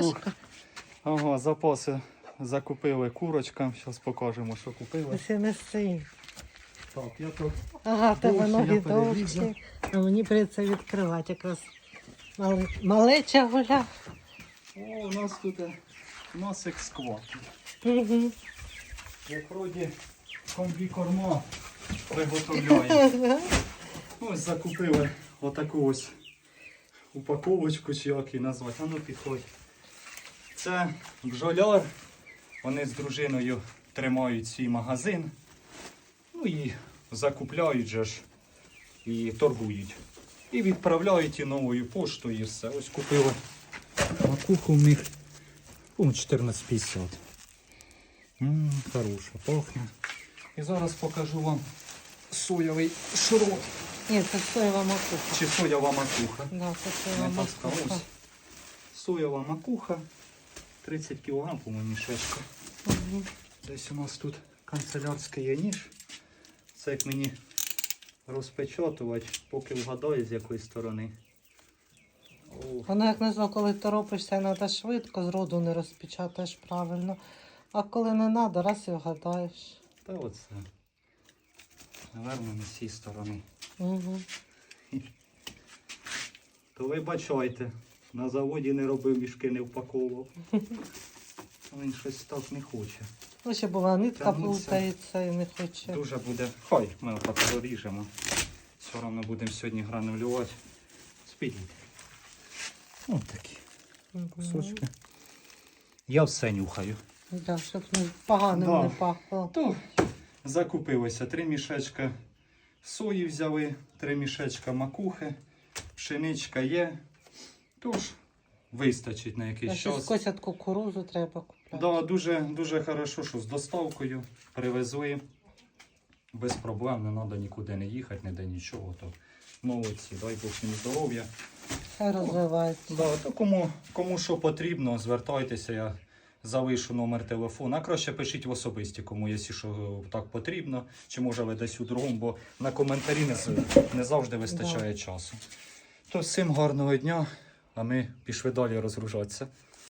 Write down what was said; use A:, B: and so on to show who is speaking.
A: Пташка.
B: Ага, запаси закупили курочкам. Зараз покажемо, що купили.
A: І неси.
B: Так, я тут
A: Ага, в тебе
B: Довші,
A: ноги
B: я
A: А мені прийдеться відкривати якраз. Мале- Малеча гуля.
B: О, у нас тут носик скват.
A: Угу.
B: Як вроді комбікорма приготовляє. Ось закупили отаку ось упаковочку, чи як її назвати. А ну підходь. Це бджоляр. Вони з дружиною тримають свій магазин. Ну і закупляють же ж і торгують. І відправляють і новою поштою і все. Ось купили макуху в них. О, 14,50. Хороша, пахне. І зараз покажу вам соєвий шрот.
A: Ні, це соєва макуха.
B: Чи соєва макуха.
A: Да, це соєва макуха.
B: Соєва макуха. 30 кг, по-моєму, мішечка.
A: Мгм.
B: Десь у нас тут канцелярський є ніж. Це як мені розпечатувати, поки вгадаю з якої сторони. О,
A: Воно як не знаю, коли торопишся, треба швидко, зроду не розпечатаєш правильно. А коли не треба, раз і вгадаєш.
B: та оце. Наверно, не з цієї сторони.
A: Угу.
B: То вибачайте, на заводі не робив мішки, не впаковував. Він щось так не хоче.
A: Ну, ще була нитка
B: Тягнеться.
A: плутається і не хоче.
B: Дуже буде. Хай, ми отак поріжемо. Все одно будемо сьогодні гранулювати. Спідіть. Ось такі
A: Мгм.
B: кусочки. Я все нюхаю.
A: Да, щоб не поганим
B: Да.
A: не пахло.
B: То закупилося три мішечка сої взяли, три мішечка макухи, пшеничка є. Тож вистачить на якийсь час.
A: косять кукурузу треба купляти.
B: Да, дуже, дуже хорошо, що з доставкою привезли. Без проблем, не треба нікуди не їхати, ніде нічого. То молодці, дай Бог їм здоров'я.
A: Хай розвивається.
B: Да, то кому, кому що потрібно, звертайтеся, я залишу номер телефону. А краще пишіть в особисті, кому якщо що так потрібно, чи може ви десь у другому, бо на коментарі не, не завжди вистачає часу. То всім гарного дня, а ми пішли далі розгружатися.